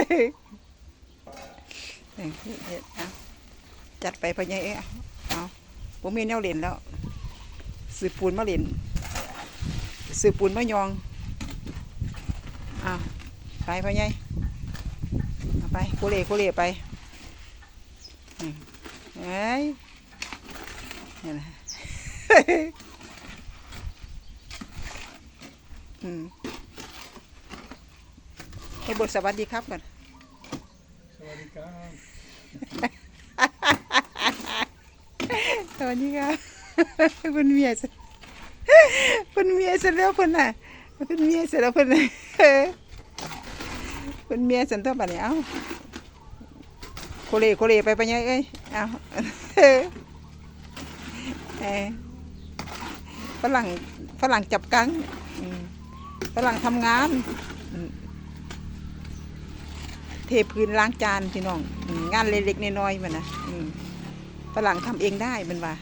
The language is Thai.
นี่เฮ็ดเอาจัดไปพ่อใหญ่เอ้ยเอาเอาผมมีแนวเล่นแล้วซื้อปูนมาเล่นซื้อปูนมายองเอาไปพ่อใหญ่เอาไปโคเลโคเล่ไปเอ้ยนี่นะอืม ให้บทสวัสดีครับก่อนสวัสดีครับสวัสดีครับเพิ่นเมียเสร็จเมียเสร็จแล้วเพิ่นน่ะเพิ่นเมียเสร็จแล้วเพิ่นน่ะเพิ่นเมียเสร็จตัวบัดนี้เอ้าโคเลโคเลไปไปยังเอ้ยเอ้าเอ้ยฝรั่งฝรั่งจับกังฝรั่งทำงานอืม เทพื้นล้างจานพี่น้องงานเล็กๆน้อยๆมันนะฝรั่งทำเองได้มันว่า